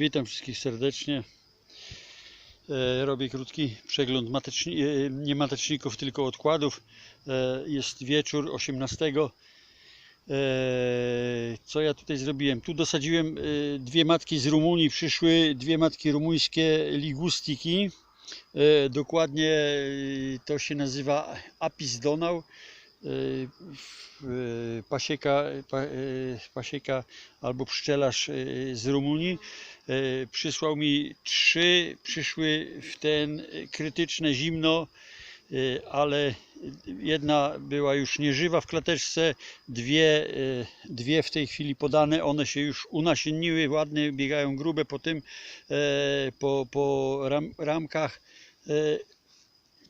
Witam wszystkich serdecznie. E, Robię krótki przegląd mateczni, e, nie mateczników, tylko odkładów. E, Jest wieczór 18. E, Co ja tutaj zrobiłem? Tu dosadziłem dwie matki z Rumunii, przyszły dwie matki rumuńskie ligustiki. Dokładnie to się nazywa Apis Donau. W- e, Pasieka, pa, e, pasieka albo pszczelarz z Rumunii przysłał mi trzy, przyszły w ten krytyczne zimno, ale jedna była już nieżywa w klateczce, dwie, dwie w tej chwili podane, one się już unasienniły, ładnie biegają grube po tym, po, po ram, ramkach.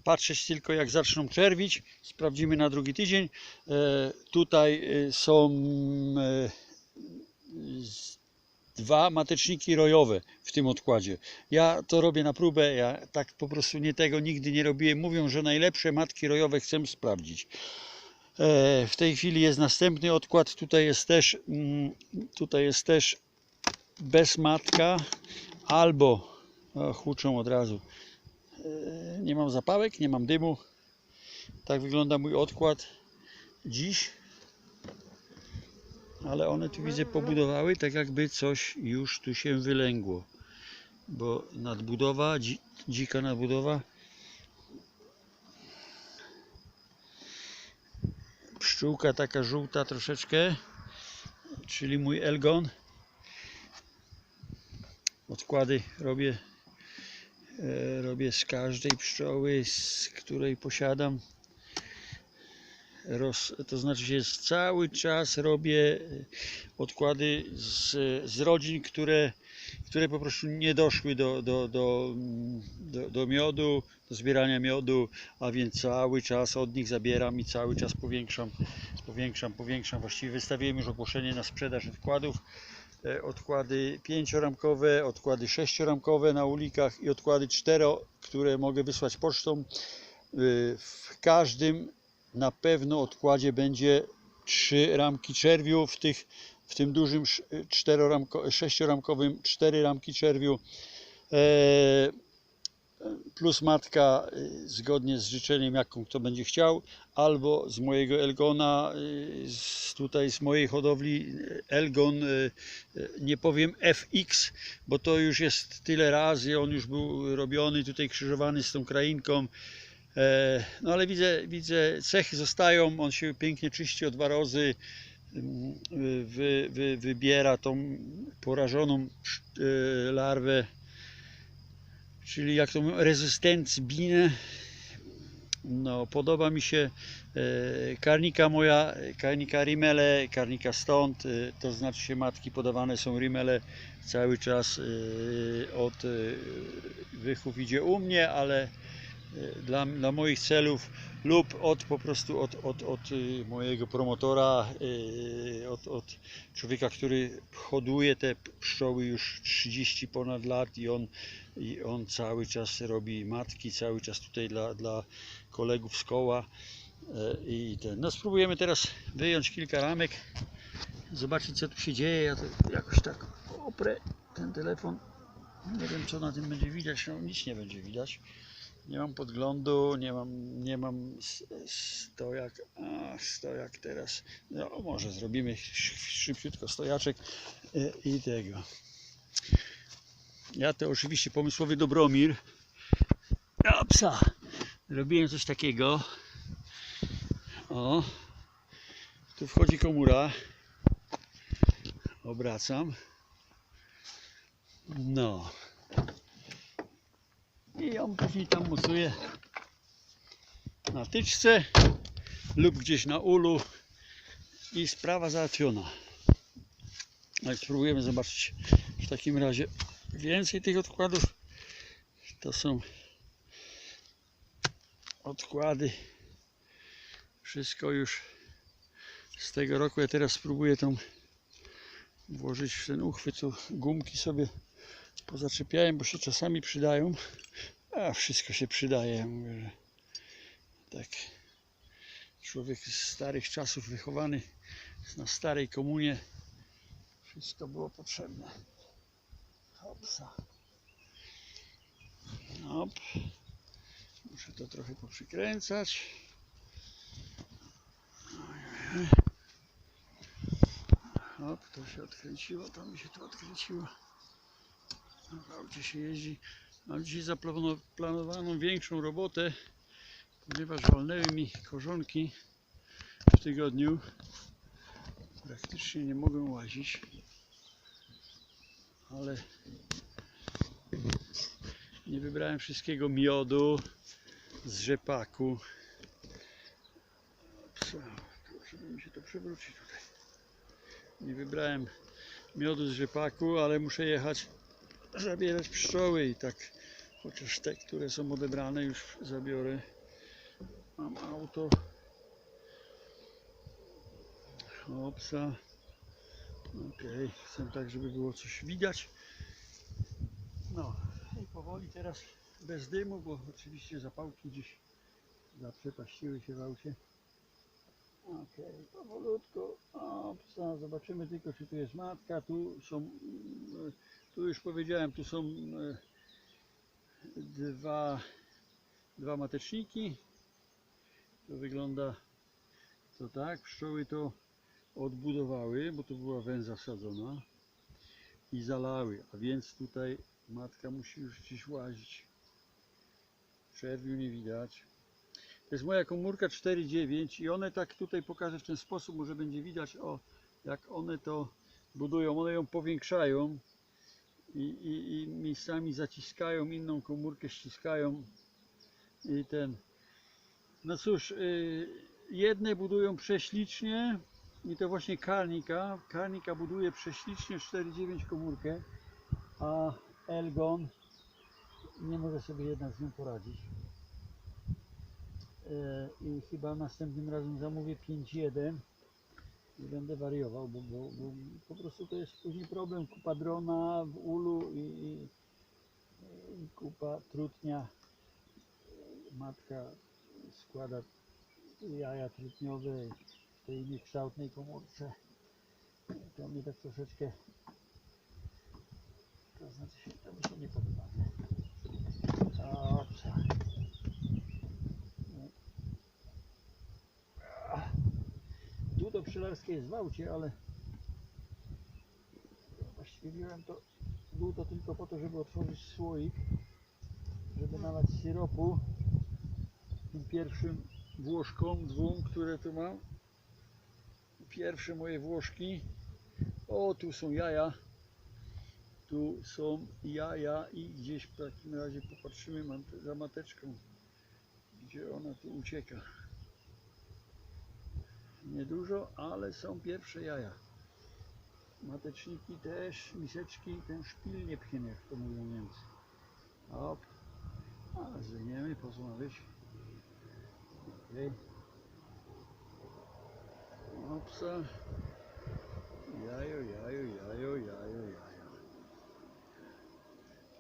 Patrzeć tylko jak zaczną czerwić, sprawdzimy na drugi tydzień. E, Tutaj e, są e, dwa mateczniki rojowe w tym odkładzie. Ja to robię na próbę, ja tak po prostu nie tego nigdy nie robiłem. Mówią, że najlepsze matki rojowe chcę sprawdzić. W tej chwili jest następny odkład. Tutaj jest też, mm, tutaj jest też bez matka albo o, huczą od razu. E, Nie mam zapałek, nie mam dymu. Tak wygląda mój odkład dziś. Ale one tu widzę pobudowały tak jakby coś już tu się wylęgło. Bo nadbudowa, dzi, dzika nadbudowa. Pszczółka taka żółta troszeczkę czyli mój Elgon. Odkłady robię robię z każdej pszczoły z której posiadam roz, to znaczy się cały czas robię e, odkłady z, z rodzin, które, które po prostu nie doszły do, do, do, mm, do, do miodu, do zbierania miodu, a więc cały czas od nich zabieram i cały czas powiększam, powiększam, powiększam. Właściwie wystawiłem już ogłoszenie na sprzedaż odkładów. E, Odkłady pięcioramkowe, odkłady sześcioramkowe na ulikach i odkłady cztero, które mogę wysłać pocztą. E, W każdym na pewno odkładzie będzie trzy ramki czerwiu, w, tych, w tym dużym czteroramko, sześcioramkowym cztery ramki czerwiu. E, plus matka e, zgodnie z życzeniem jaką kto będzie chciał albo z mojego Elgona e, z, tutaj z mojej hodowli e, Elgon nie powiem FX bo to już jest tyle razy on już był robiony tutaj krzyżowany z tą krainką. E, No ale widzę, widzę cechy zostają, on się pięknie czyści od warozy, mm, wy, wy, wybiera tą porażoną larwę, czyli jak tą rezystencbinę. No, podoba mi się e, karnika moja, karnika rimele, karnika stąd, e, to znaczy się matki podawane są rimele cały czas e, od e, wychów idzie u mnie, ale dla, dla moich celów lub od po prostu od, od, od y, mojego promotora, y, od, od człowieka, który hoduje te pszczoły już 30 ponad lat i on, i on cały czas robi matki, cały czas tutaj dla, dla kolegów z koła i ten. No spróbujemy teraz wyjąć kilka ramek, zobaczyć co tu się dzieje, ja jakoś tak oprę ten telefon, nie wiem co na tym będzie widać, no nic nie będzie widać. Nie mam podglądu, nie mam, nie mam stojak, a stojak teraz, no może zrobimy sz- szybciutko stojaczek e, i tego. Ja to oczywiście pomysłowy Dobromir, a psa, robiłem coś takiego, o, tu wchodzi komura, obracam, no, i ją później tam mocuje na tyczce lub gdzieś na ulu i sprawa załatwiona. Ale spróbujemy zobaczyć w takim razie więcej tych odkładów. To są odkłady. Wszystko już z tego roku. Ja teraz spróbuję tą włożyć w ten uchwyt. Tu gumki sobie pozaczepiałem, bo się czasami przydają. A wszystko się przydaje. Mówię, że tak. Człowiek z starych czasów wychowany na starej komunie. Wszystko było potrzebne. Hop. Opsa. Op. Muszę to trochę poprzykręcać. Hop, to się odkręciło, to mi się to odkręciło. W aucie się jeździ. Mam dzisiaj zaplanowaną większą robotę, ponieważ walnęły mi korzonki w tygodniu. Praktycznie nie mogę łazić, ale nie wybrałem wszystkiego miodu z rzepaku. Żeby mi się to przewrócić tutaj. Nie wybrałem miodu z rzepaku, ale muszę jechać zabierać pszczoły i tak chociaż te, które są odebrane już zabiorę. Mam auto. Opsa. Ok, chcę tak, żeby było coś widać. No i powoli teraz bez dymu, bo oczywiście zapałki gdzieś zaprzepaściły się w aucie. Ok, powolutku. Opsa, zobaczymy tylko, czy tu jest matka. Tu są, mm, tu już powiedziałem, tu są e, dwa, dwa mateczniki. To wygląda to tak. Pszczoły to odbudowały, bo to była węza wsadzona i zalały, a więc tutaj matka musi już gdzieś łazić. Czerwiu nie widać. To jest moja komórka 4.9 i one tak tutaj pokażę w ten sposób, może będzie widać o jak one to budują, one ją powiększają i, i, i miejscami zaciskają inną komórkę, ściskają i ten. No cóż, yy, jedne budują prześlicznie i to właśnie karnika, karnika buduje prześlicznie 4.9 komórkę, a Elgon nie może sobie jednak z nią poradzić. E, i chyba następnym razem zamówię 5.1 i będę wariował, bo, bo, bo po prostu to jest później problem kupa drona w ulu i, i, i kupa trutnia. Matka składa jaja trutniowe w tej niekształtnej komórce. To mnie tak troszeczkę to znaczy to mi się nie podoba. Dłuto pszczelarskie jest w aucie, ale właściwie wziąłem to dłuto tylko po to, żeby otworzyć słoik, żeby nalać syropu tym pierwszym włożkom, dwóm, które tu mam. Pierwsze moje włożki. O, tu są jaja. Tu są jaja i gdzieś w takim razie popatrzymy za mateczką, gdzie ona tu ucieka. Niedużo, ale są pierwsze jaja. Mateczniki też, miseczki, ten szpil nie pchniemy, jak to mówią Niemcy. Hop. A, zdejmiemy, po co ma. Opsa. Jajo, jajo, jajo, jajo, jajo.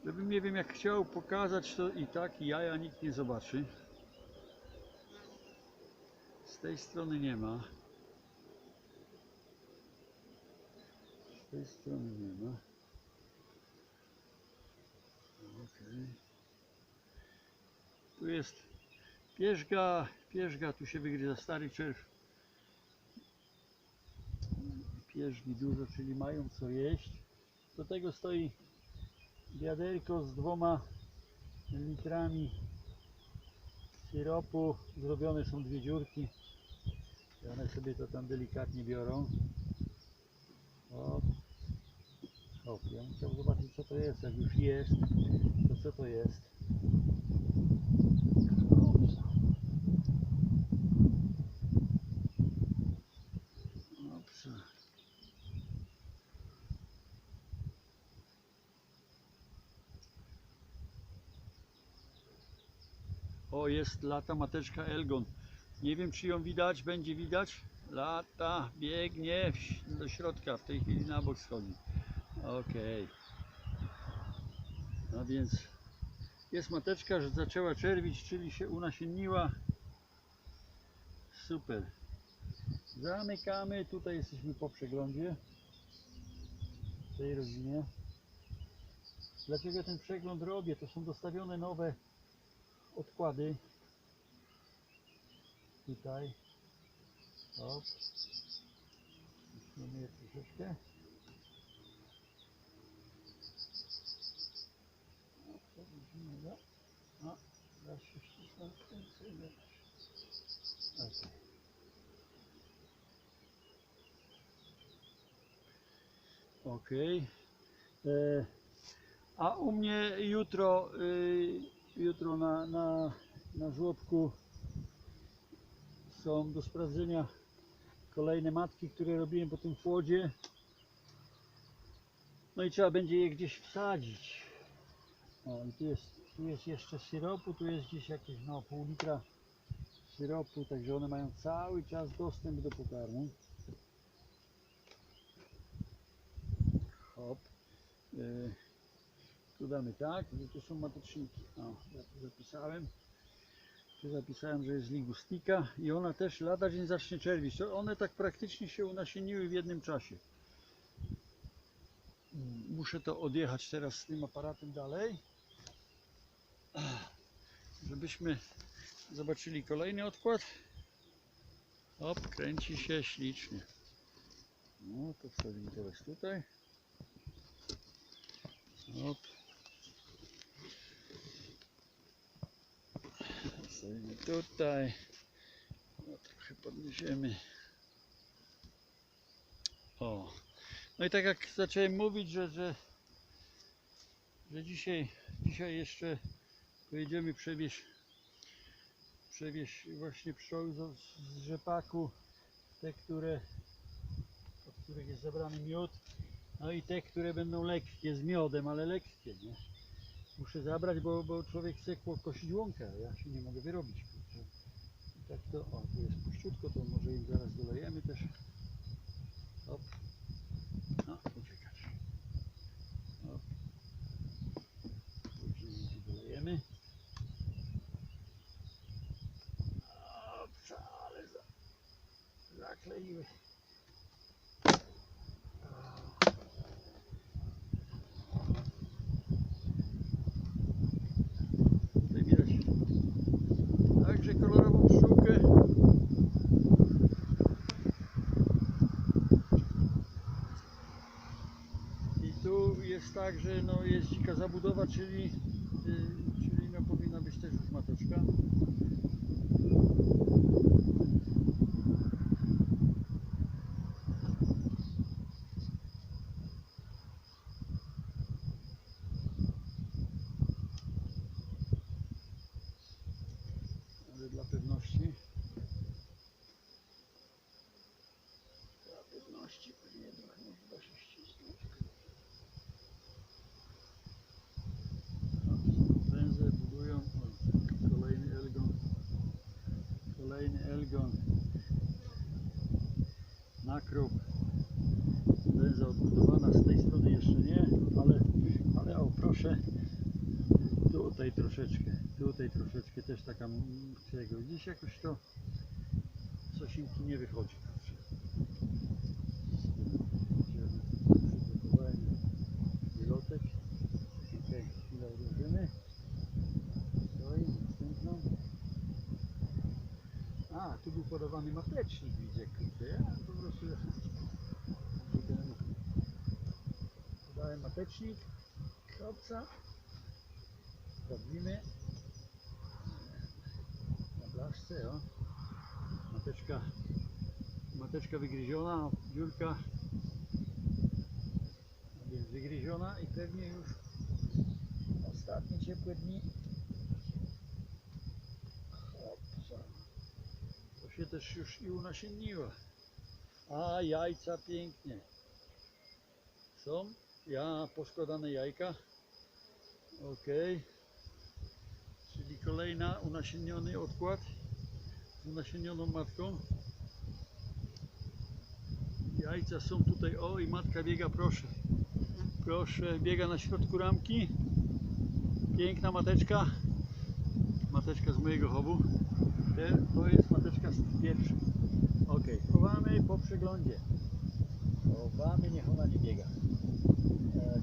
Gdybym nie wiem jak chciał pokazać, to i tak jaja nikt nie zobaczy. Z tej strony nie ma. Z tej strony nie ma. Okej. Tu jest pierzga, pierzga, tu się wygryza stary czerw. Pierzgi dużo, czyli mają co jeść. Do tego stoi wiaderko z dwoma litrami syropu. Zrobione są dwie dziurki. One sobie to tam delikatnie biorą. O, Hop, ja chciał zobaczyć co to jest. Jak już jest, to co to jest? O, jest lata mateczka Elgon. Nie wiem, czy ją widać, będzie widać. Lata, biegnie do środka, w tej chwili na bok schodzi. Okej. A więc jest mateczka, że zaczęła czerwić, czyli się unasienniła. Super. Zamykamy. Tutaj jesteśmy po przeglądzie w tej rodzinie. Dlaczego ten przegląd robię? To są dostawione nowe odkłady. Tutaj. Hop. Musimy je troszeczkę. O, co widzimy, raz się ścisnąć, więcej nie da się. Okej. Okej. E, A u mnie jutro, y, jutro na, na, na żłobku są do sprawdzenia kolejne matki, które robiłem po tym płodzie. No i trzeba będzie je gdzieś wsadzić. O, i tu jest, tu jest jeszcze syropu, tu jest gdzieś jakieś no, pół litra syropu, także one mają cały czas dostęp do pokarmu. Hop. Y, tu damy tak, tu są mateczniki. O, ja tu zapisałem. Tu zapisałem, że jest ligustika i ona też lada dzień zacznie czerwić. One tak praktycznie się unasieniły w jednym czasie. Muszę to odjechać teraz z tym aparatem dalej. Żebyśmy zobaczyli kolejny odkład. Hop, kręci się ślicznie. No to wsadzimy teraz tutaj. Hop. Wsadzimy tutaj. No, trochę podniesiemy. O. No i tak jak zacząłem mówić, że, że, że dzisiaj, dzisiaj jeszcze pojedziemy przewieźć, przewieźć właśnie pszczoły z, z rzepaku, te, które, od których jest zebrany miód, no i te, które będą lekkie z miodem, ale lekkie, nie? Muszę zabrać, bo, bo człowiek chce ko- kosić łąkę, ja się nie mogę wyrobić. tak to, o, tu jest puściutko, to może im zaraz dolejemy też. Hop. No, uciekać. Hop. Później dolejemy. Dobrze, ale za, zakleiły. Tutaj widać także kolorową pszczółkę. I tu jest tak, że no jest dzika zabudowa, czyli, y, czyli no powinna być też już mateczka. Ale dla pewności. Dla pewności pewnie trochę nie da się ścisnąć. Węże budują. O, kolejny Elgon. Kolejny Elgon. Nakrop. Węza odbudowana z tej strony jeszcze nie, ale, ale o proszę. Tutaj troszeczkę, tutaj troszeczkę też taka tego. Dziś jakoś to sosinki nie wychodzi. kurczę. Przygotowałem wylotek. Okej, chwilę odłożymy. Stoi, następną. A, tu był matecznik, widzę, kurde. Ja po prostu podałem matecznik. Kropca. Sprawdzimy. Na blaszce, o. Mateczka, mateczka wygryziona, dziurka. Więc wygryziona i pewnie już ostatnie ciepłe dni. Hopsa. To się też już i unasienniła. A jajca pięknie. Są? Ja poskładane jajka. Okej. Czyli kolejna unasienniony odkład z unasienioną matką. Jajca są tutaj. O i matka biega, proszę. Proszę, biega na środku ramki. Piękna mateczka. Mateczka z mojego chowu. Te, to jest mateczka z pierwszej. Ok, chowamy po przeglądzie. Chowamy, niech ona nie biega. Tak,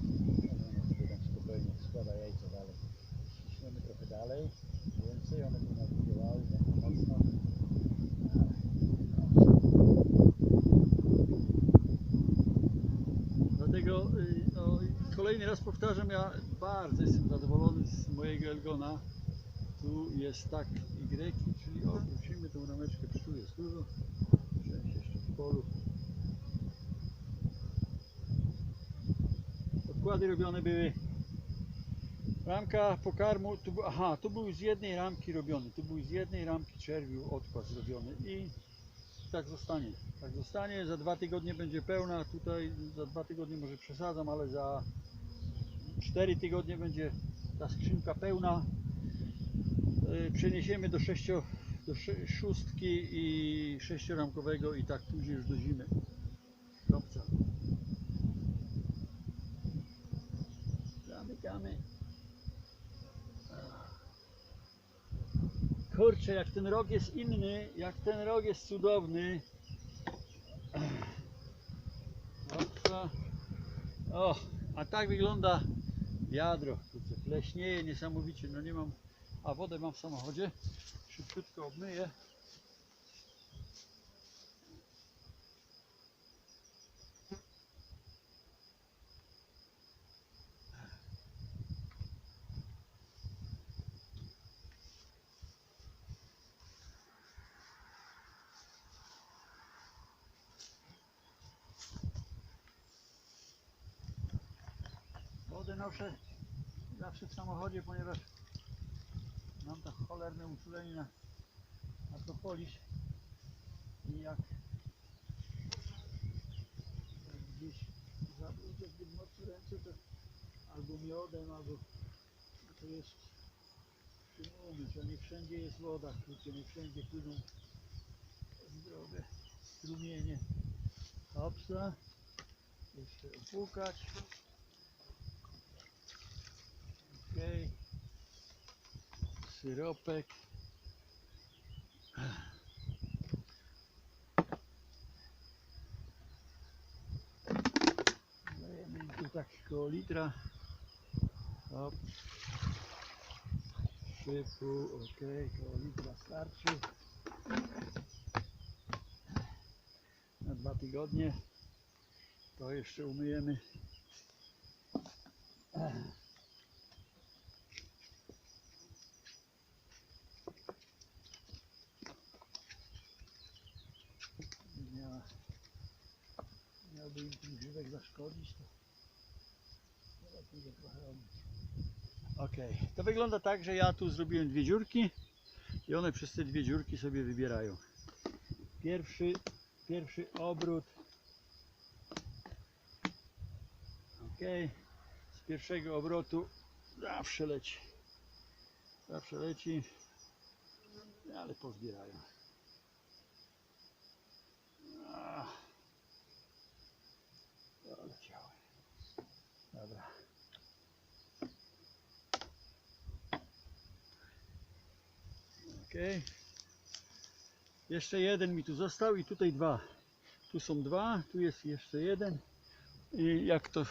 ona sobie tam spokojnie Okej, więcej one tu nadzielały tak mocno. Dlatego y, no, kolejny raz powtarzam, ja bardzo jestem zadowolony z mojego Elgona. Tu jest tak Y, czyli obrócimy tą rameczkę, tu jest dużo. Część jeszcze w polu. Odkłady robione były. Ramka pokarmu, tu, aha, tu był z jednej ramki robiony, tu był z jednej ramki czerwiu odkład zrobiony i tak zostanie. Tak zostanie, za dwa tygodnie będzie pełna, tutaj za dwa tygodnie może przesadzam, ale za cztery tygodnie będzie ta skrzynka pełna. Yy, Przeniesiemy do, sześcio, do szóstki i sześcioramkowego i tak później już do zimy. Kopca. Zamykamy. Kurczę, jak ten rok jest inny, jak ten rok jest cudowny. Hopsa. O, a tak wygląda wiadro. Kurczę, pleśnieje niesamowicie. No nie mam, a wodę mam w samochodzie. Szybciutko obmyję. Wodę noszę zawsze w samochodzie, ponieważ mam to cholerne uczulenie na, propolis i jak, gdzieś zabrudzę zbyt mocno ręce, to albo miodem, albo to jest czym umyć, a nie wszędzie jest woda, kurczę, nie wszędzie płyną zdrowe strumienie. Hopsa, jeszcze opłukać. Okej. Syropek. Dajemy im tu tak koło litra. Hop. Szybu, ok, koło litra starczy. Na dwa tygodnie. To jeszcze umyjemy. nie miałby im ten grzybek zaszkodzić, to trochę robić. Ok, to wygląda tak, że ja tu zrobiłem dwie dziurki i one przez te dwie dziurki sobie wybierają. Pierwszy, pierwszy obrót. Ok, z pierwszego obrotu zawsze leci. Zawsze leci, ale pozbierają. Okej. Jeszcze jeden mi tu został i tutaj dwa. Tu są dwa, tu jest jeszcze jeden. I jak to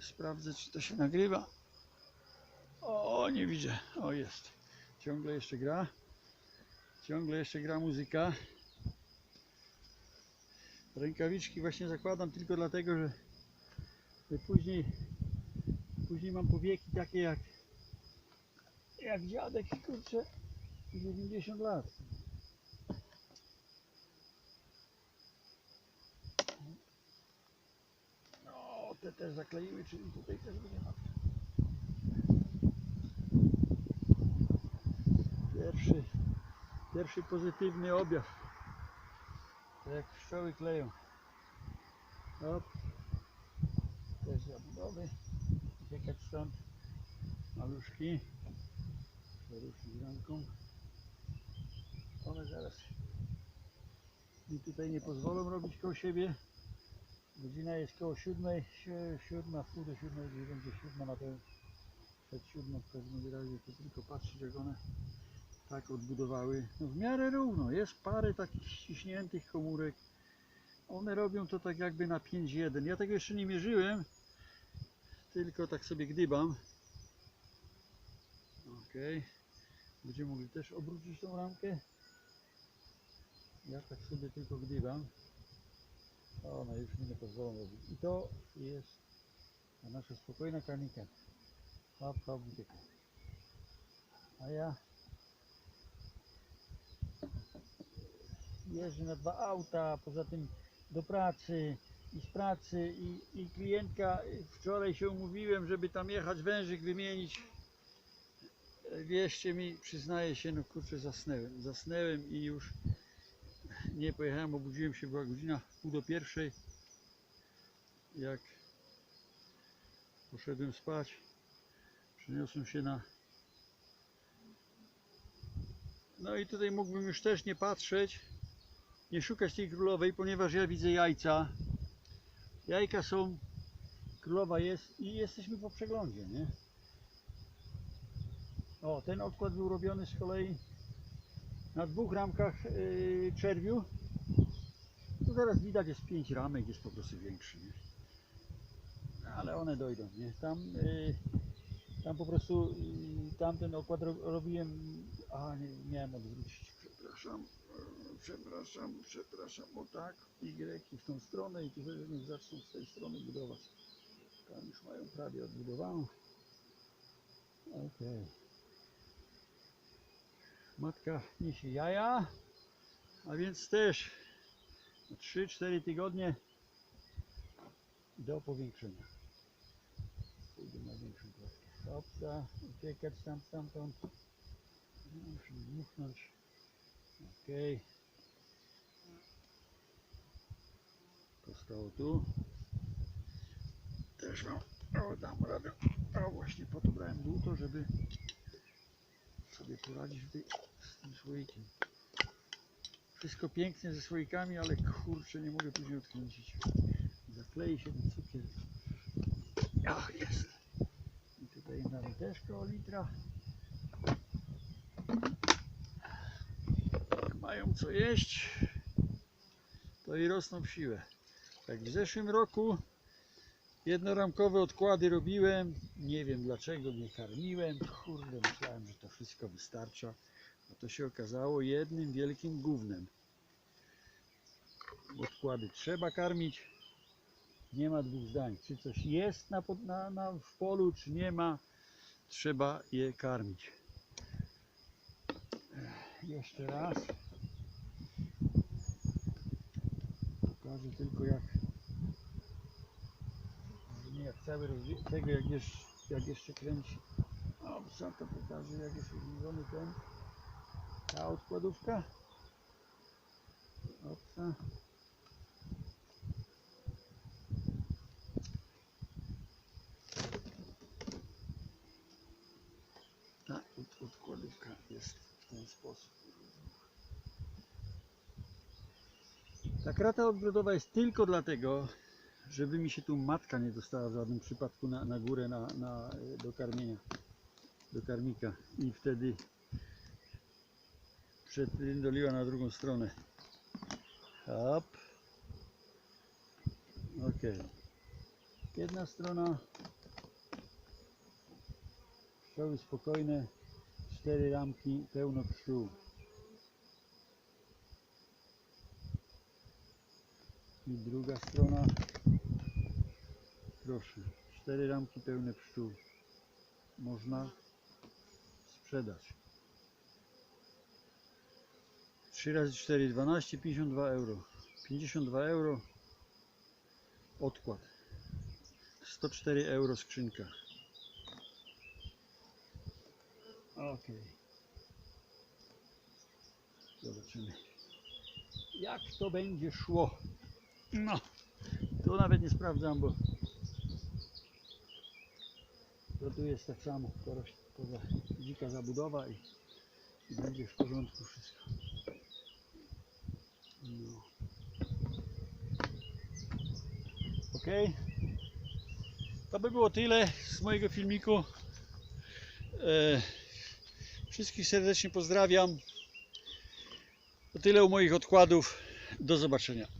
sprawdzę, czy to się nagrywa. O, nie widzę. O, jest. Ciągle jeszcze gra. Ciągle jeszcze gra muzyka. Rękawiczki właśnie zakładam tylko dlatego, że, że później, później mam powieki takie jak, jak dziadek, kurczę, 90 lat. No, te też zakleiły, czyli tutaj też będzie na Pierwszy, pierwszy pozytywny objaw. Jak pszczoły kleją. Hop. Też zabudowy. Uciekać stąd. Maluszki. Przeruszy z ręką. One zaraz mi tutaj nie pozwolą robić koło siebie. Godzina jest koło siódmej, si- siódma, w pół do siódmej, gdzie będzie siódma na pewno. Przed siódmą w każdym razie to tylko patrzeć jak one tak odbudowały. No w miarę równo. Jest parę takich ściśniętych komórek. One robią to tak jakby na 5-1. Ja tego jeszcze nie mierzyłem, tylko tak sobie gdybam. Ok. Będziemy mogli też obrócić tą ramkę. Ja tak sobie tylko gdybam. O, Ona już mi nie pozwolą robić. I to jest nasza spokojna karnika. Hop, ucieka. A ja jeżdżę na dwa auta, poza tym do pracy i z pracy i, i klientka, wczoraj się umówiłem, żeby tam jechać wężyk wymienić. Wierzcie mi, przyznaję się, no kurczę, zasnęłem. Zasnęłem i już nie pojechałem, obudziłem się, była godzina pół do pierwszej. Jak poszedłem spać, przeniosłem się na no i tutaj mógłbym już też nie patrzeć, nie szukać tej królowej, ponieważ ja widzę jajca. Jajka są, królowa jest i jesteśmy po przeglądzie, nie? O, ten odkład był robiony z kolei na dwóch ramkach yy, czerwiu. Tu teraz widać jest pięć ramek, jest po prostu większy, nie? Ale one dojdą, nie? Tam, yy, tam po prostu yy, tamten okład ro, robiłem, a nie, miałem odwrócić, przepraszam, yy, przepraszam, przepraszam, o tak, Y i w tą stronę i niech zaczną z tej strony budować. Tam już mają prawie odbudowaną. Okej. Matka niesie jaja, a więc też 3-4 tygodnie do powiększenia. Pójdę na większą klatkę. Hopsa, uciekać tam stamtąd. Muszę dmuchnąć. Okej. Postało tu. Też wam o, dam radę. O, właśnie po to brałem dłuto, żeby sobie poradzić z tym słoikiem. Wszystko pięknie ze słoikami, ale kurczę, nie mogę później odkręcić. Zaklei się ten cukier. Ach, jest. I tutaj mamy też koło litra. Jak mają co jeść, to i rosną w siłę. Tak w zeszłym roku jednoramkowe odkłady robiłem. Nie wiem dlaczego nie karmiłem. Kurde, myślałem, że to wszystko wystarcza. A to się okazało jednym wielkim gównem. Odkłady trzeba karmić. Nie ma dwóch zdań. Czy coś jest na, na, na, w polu, czy nie ma. Trzeba je karmić. Jeszcze raz. Pokażę tylko jak jak cały tego jak jeszcze, jak jeszcze kręci. O, co to pokażę jak jest rozłożony ten ta odkładówka. Opsa. Ta od, odkładówka jest w ten sposób. Ta krata odbrodowa jest tylko dlatego, żeby mi się tu matka nie dostała w żadnym przypadku na, na górę na, na, do karmienia, do karmika i wtedy przetrindoliła na drugą stronę. Hop. Ok. Jedna strona. Pszczoły spokojne. Cztery ramki, pełno pszczół. I druga strona. Proszę. Cztery ramki pełne pszczół. Można sprzedać. 3 razy 4, 12, 52 euro. 52 euro odkład. 104 euro skrzynka. Ok. Zobaczymy. Jak to będzie szło. No. To nawet nie sprawdzam, bo to tu jest tak samo. Koroś, poza, dzika zabudowa i, i będzie w porządku wszystko. No. Ok. To by było tyle z mojego filmiku. E, wszystkich serdecznie pozdrawiam. To tyle u moich odkładów. Do zobaczenia.